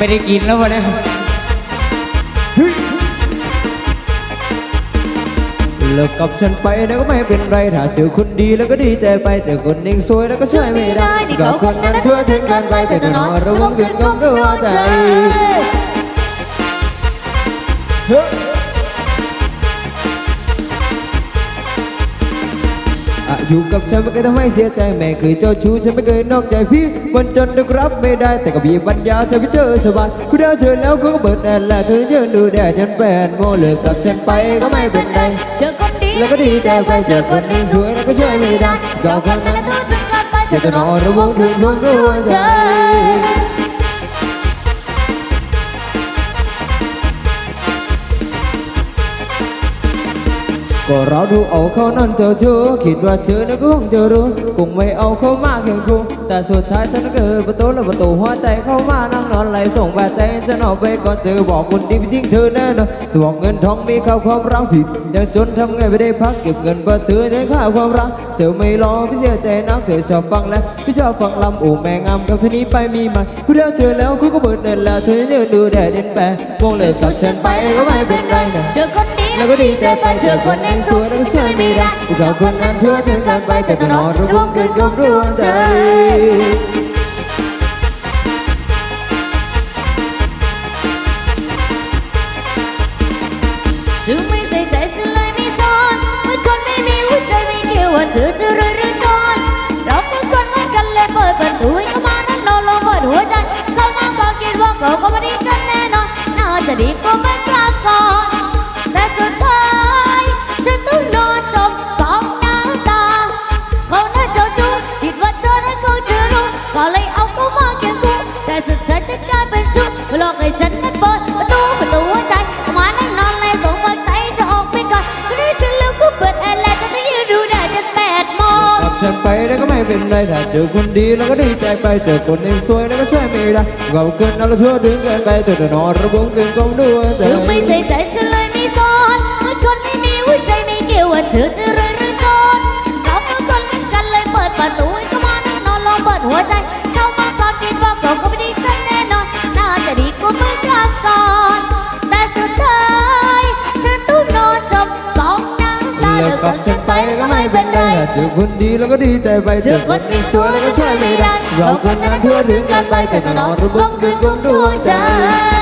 ไม่ได้กินแล้ววันนี้เลิกกับฉันไปนะก็ไม่เป็นไร ถ้าเจอคนดีแล้วก็ดีใจไป เจอคนเองสวยแล้วก็ช่วยไม่ได้กับคนนั้นทั่วถึงกันไปแต่จะนอนระวังเกินความรู้ใจ อะอยู่กับฉันไม่เคยทำให้เสียใจแม่เคยเจ้าชู้ฉันไม่เคยนอกใจพี่มันจนนึกรับไม่ได้แต่ก็มีปัญญาเธอพี่เธอสบายคุณเดาเธอแล้วเขาก็เปิดแอนแหละเธอยืนดูแดดจนแปนโมเลิกกับฉันไปก็ไม่เป็นไรเจอคนดีแล้วก็ดีใจไปเจอคนนี้สวยแล้วก็ช่วยไม่ได้กับคนนั้นทั่วถึงกันไปจะจะนอนระวังคืนของดวงใจ ก็เราดูเอาเขานั่นเธอเธอคิดว่าเธอนั้นก็คงจะรู้คงไม่เอาเขามากเคียงคู่แต่สุดท้ายฉันก็เกิดประตูแล้วประตูหัวใจเข้ามานั่งนอนไหลส่งแบบใจฉันเอาไปก่อนเธอบอกคนดีไปทิ้งเธอแน่นอนทวงเงินทองมีค่าความรักผิดยังจนทำไงไม่ได้พักเก็บเงินเพื่อเธอได้ค่าความรักเธอไม่รอพี่เสียใจนักเธอชอบฟังแล้วพี่ชอบฟังลำโอ้แม่งามกับเธอนี้ไปมีไหมกูเดาเธอแล้วกูก็เบิดเดินแล้วเธอยืนดูแดดเด่นแปรมองเลยกับฉันไปก็ไม่เป็นไรนะเจอคนดี แล้วก็ดีใจไปเจอคนนั้นสวยแล้วก็ช่วยไม่ได้กูกับคนนั้นทั่วถึงกันไปแต่ก็นอนระวังเกินกับดวงใจชื่อไม่ ดท้ายฉันกลายเป็นชู้หลอกให้ฉันนั้นเปิดประตูประตูหัวใจเอามานั่งนอนและส่งฝักใจจะออกไปก่อนก็ได้ฉันแล้วก็เปิดแอร์และจะไม่ยืนดูแดดจนแปดโมงกับฉันไปแล้วก็ไม่เป็นไรถ้าเจอคนดีแล้วก็ดีใจไปเจอคนเองสวยแล้วก็ช่วยไม่ได้เราเกินเราทั่วถึงกันไปแต่จะนอนระวังเกินกับดวงใจเธอไม่ใส่ใจฉันเลยไม่สอนเมื่อคนไม่มีหัวใจไม่เกี่ยวว่าเธอจะ เป็นไรถ้าเจอคนดีแล้วก็ดีใจไปเจอคนเองสวยแล้วก็ช่วยไม่ได้เราคนนั้นทั่วถึงกันไปแต่จะนอนระวังเกินกับดวงใจ